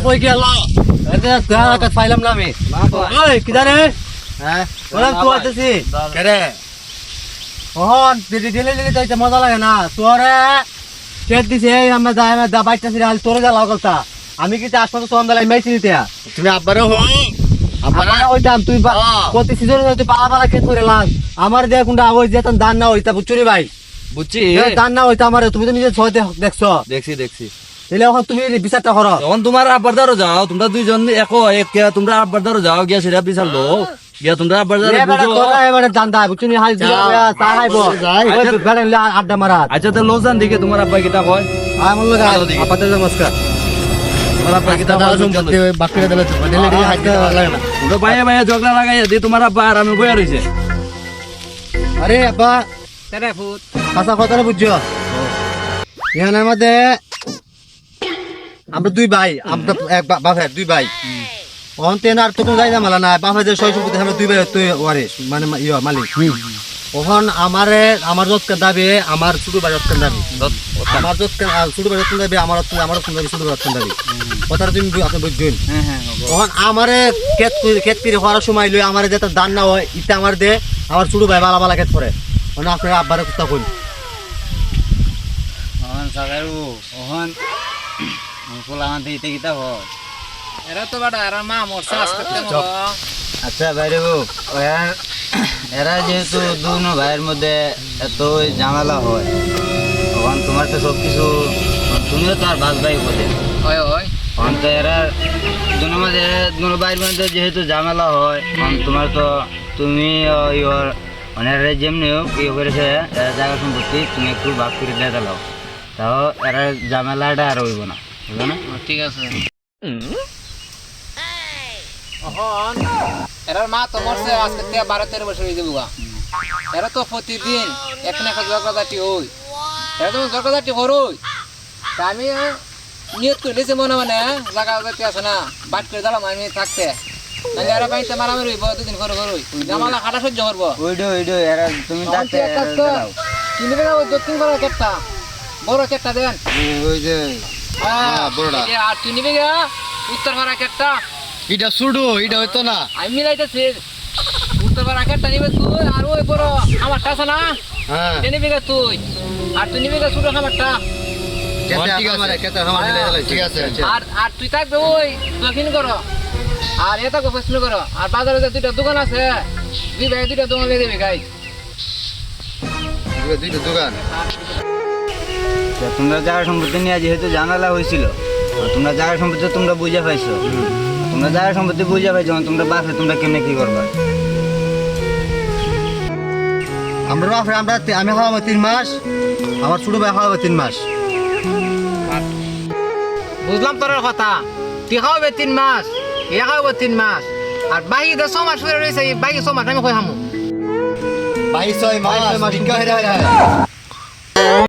কই গেল এতে গাকা না আমি। ওই কি জানে? হ্যাঁ? ওরা তো কেরে ওহন দিদি দিলে দিলে যাইতে মজা লাগে না। তোরে চেক দিছে আমরা যাই আমরা দা বাইটা তোরে যা লাগলতা আমি কি আসমান তো তোম দালাই মাইছি নিতে? তুমি আব্বারে হো। আমার ওই দাম তুই। প্রতি সিজনে তুই পালা পালা খেত করে লাগ আমার যে কোনটা ওই যে দান না হইতা ভাই? বুঝছি। দান না হইতা আমার তুমি তো নিজে ছয় দেখ- দেখছ। দেখছি দেখছি। তাহলে এখন তুমি বিচারটা করো। তখন তোমার আব্বার দ্বারও যাও তোমরা দুইজন এক এক তোমরা আব্বার দ্বারও যাও গিয়া সেটা বিচার লো গিয়া তোমরা আব্বার দ্বারা এবারে বুঝো। তোরা এবারে দান্দা বুঝছুনি হাই দিলা যাও। চা খাইবো। যাই। ওই বেড়া নিলে আড্ডা মারা। আচ্ছা তো লোকজন দিকে তোমার আব্বা কিটা কয়। আমার লোক আপাতত নমস্কার। আর আব্বা আচ্ছা কথা বুঝছ? এখানে আমাদের আমরা দুই ভাই আমরা এক বাপের দুই ভাই। অন্তেন আর তখন যাই না মালা না বাপের যে সম্পত্তি আমরা দুই ভাই তুই ওয়ারিস মানে ইয়ে মালিক। ওখান আমারে আমার যৎকার দাবি আমার ছোট ভাই দাবি। আমার যৎকার ছোট ভাই দাবি আমার আমার দাবি ছোট ভাই দাবি। কথাটা তুমি আপনি বুঝছেন তখন আমারে ক্ষেত করে- ক্ষেত করে হওয়ার সময় লই আমারে যেটা দান না হয় ইটা আমার দে আমার ছোট ভাই বালা বালা ক্ষেত করে। মানে আপনার আব্বারে কথা কই সাগারু হয় এরা তো এরা মা আচ্ছা এরা যেহেতু দুনো ভাইয়ের মধ্যে এত ঝামেলা হয়, তখন তোমার তো সব কিছু তুমিও তো আর বাস ভাই বলে তখন তো এরা দুনো মাঝে দুনো ভাইয়ের মধ্যে যেহেতু ঝামেলা হয়, তখন তোমার তো তুমি ইয়র মানে এরা যেমনি হোক ইয়ে করেছে জায়গা সম্পত্তি তুমি একটু ভাগ করে দিয়ে দিলাও তাও এরা ঝামেলাটা আর হইব না। বুঝলো না ঠিক আছে এখন এরার মা তো মরছে আজকে থেকে বারো তেরো বছর হয়ে যাব এরা তো প্রতিদিন এক না একটা জগদাটি হই। এরা তো জগদাটি হরই। আমি নিয়ত করে দিয়েছি মনে মনে জায়গা জাতি আছে না বাট করে দিলাম আমি থাকতে। নাহলে এরা বাড়িতে মারামারি হইব দুদিন করে করই জামালা খাটা সহ্য করব। ওইডো ওইডো এরা তুমি দাঁড়াও। কিনবে না ওই দক্ষিণ বড় কেটটা? বড় কেটটা দেন। ওই যে হ্যাঁ, বড়টা। আর তুই নিবি গা উত্তর ভাড়া কেটটা। এটা সুডু এটা হইতো না। আমি মিলাইতেছি। উত্তর ভাড়া কেটটা নিবে তুই আর ওই বড় আমারটা আছে না? হ্যাঁ। সে নিবি গা তুই। আর তুই নিবি গা ছোট আমারটা ঠিক আছে। আর আর তুই থাকবে ওই দক্ষিণ করো। আর এটা প্রশ্ন করো। আর বাজারে যে দুইটা দোকান আছে দুই ভাই দুইটা দোকান লিয়ে দেবে গাই দুইটা দোকান। তা তোমরা জায়গা সম্পত্তি নিয়ে যেহেতু জানালা হয়েছিল তোমরা জায়গা সম্পত্তি তোমরা বুঝে পাইছো। তোমরা জায়গা সম্পত্তি বুঝে পাইছো তোমরা বাসে তোমরা কেমনে কি করবা? আমরা বাপরে আমরা আমি খাওয়াবো তিন মাস আমার ছোট ভাই খাওয়াবো তিন মাস। বুঝলাম তোর কথা। তুই খাওয়াবে তিন মাস এ খাওয়াবে তিন মাস। আর বাকি দশ মাস করে রয়েছে এই বাকি ছ মাস আমি কই হামু? বাইশ ছয় মাস